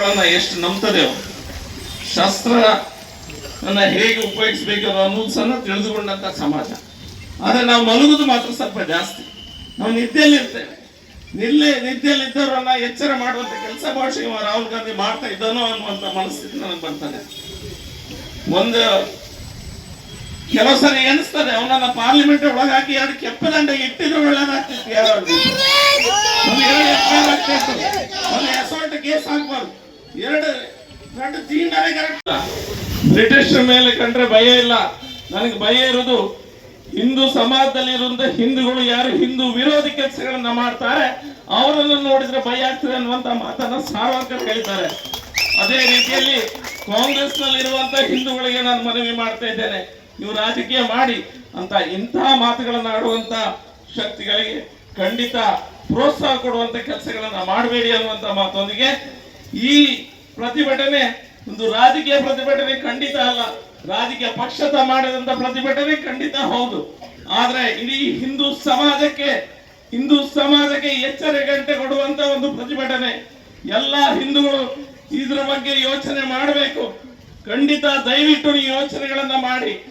ಎಷ್ಟು ನಂಬ್ತದೆಯೋ ಶಸ್ತ್ರ ಹೇಗೆ ಉಪಯೋಗಿಸಬೇಕು ಅನ್ನೋದು ಸಹ ತಿಳಿದುಕೊಂಡಂತ ಸಮಾಜ. ಆದ್ರೆ ನಾವು ಮಲಗುದು ಮಾತ್ರ ಸ್ವಲ್ಪ ಜಾಸ್ತಿ. ನಾವು ನಿದ್ದೆಯಲ್ಲಿ ಇರ್ತೇವೆ ನಿಲ್ಲೆ ನಿದ್ದೆಯಲ್ಲಿ ಇದ್ದವರನ್ನ ಎಚ್ಚರ ಮಾಡುವಂತ ಕೆಲಸ ಭಾಷೆ ರಾಹುಲ್ ಗಾಂಧಿ ಮಾಡ್ತಾ ಇದ್ದಾನೋ ಅನ್ನುವಂತ ಮನಸ್ಥಿತಿ ನನಗೆ ಬರ್ತದೆ ಒಂದು ಕೆಲವು ಸರಿ ಎನಿಸ್ತದೆ ಅವನನ್ನ ಪಾರ್ಲಿಮೆಂಟ್ ಒಳಗೆ ಹಾಕಿ ಎರಡು ದಂಡ ಇಟ್ಟಿದ್ರು ಒಳ್ಳೇದಾಗ್ತಿತ್ತು ಯಾರು? ಒಂದು ಎರಡು ಎಫ್ಐಆರ್ ಆಗ್ತಿತ್ತು. ಒಂದು ಅಸಾಲ್ಟ್ ಕೇಸ್ ಹಾಕ್ಬಾರ್ದು ಎರಡು ಬ್ರಿಟಿಷರ ಮೇಲೆ ಕಂಡ್ರೆ ಭಯ ಇಲ್ಲ. ನನಗೆ ಭಯ ಇರೋದು ಹಿಂದೂ ಸಮಾಜದಲ್ಲಿ ಇರುವಂತ ಹಿಂದೂಗಳು ಯಾರು ಹಿಂದೂ ವಿರೋಧಿ ಕೆಲಸಗಳನ್ನ ಮಾಡ್ತಾರೆ, ಅವರನ್ನು ನೋಡಿದ್ರೆ ಭಯ ಆಗ್ತದೆ ಅನ್ನುವಂತ ಮಾತನ್ನ ಸಾರ್ವಜನಿಕರು ಹೇಳಿದ್ದಾರೆ. ಅದೇ ರೀತಿಯಲ್ಲಿ ಕಾಂಗ್ರೆಸ್ನಲ್ಲಿ ಇರುವಂತ ಹಿಂದೂಗಳಿಗೆ ನಾನು ಮನವಿ ಮಾಡ್ತಾ ಇದ್ದೇನೆ. ನೀವು ರಾಜಕೀಯ ಮಾಡಿ ಅಂತ ಇಂತಹ ಮಾತುಗಳನ್ನ ಆಡುವಂತ ಶಕ್ತಿಗಳಿಗೆ ಖಂಡಿತ ಪ್ರೋತ್ಸಾಹ ಕೊಡುವಂತ ಕೆಲಸಗಳನ್ನ ಮಾಡಬೇಡಿ ಅನ್ನುವಂತ ಮಾತೊಂದಿಗೆ ಈ ಪ್ರತಿಭಟನೆ ಒಂದು ರಾಜಕೀಯ ಪ್ರತಿಭಟನೆ ಖಂಡಿತ ಅಲ್ಲ. ರಾಜಕೀಯ ಪಕ್ಷತ ಮಾಡಿದಂತ ಪ್ರತಿಭಟನೆ ಖಂಡಿತ ಹೌದು. ಆದ್ರೆ ಇಡೀ ಹಿಂದೂ ಸಮಾಜಕ್ಕೆ ಹಿಂದೂ ಸಮಾಜಕ್ಕೆ ಎಚ್ಚರಿಕೆ ಗಂಟೆ ಕೊಡುವಂತ ಒಂದು ಪ್ರತಿಭಟನೆ. ಎಲ್ಲ ಹಿಂದೂಗಳು ಇದ್ರ ಬಗ್ಗೆ ಯೋಚನೆ ಮಾಡಬೇಕು. ಖಂಡಿತ ದಯವಿಟ್ಟು ನೀವು ಯೋಚನೆಗಳನ್ನ ಮಾಡಿ.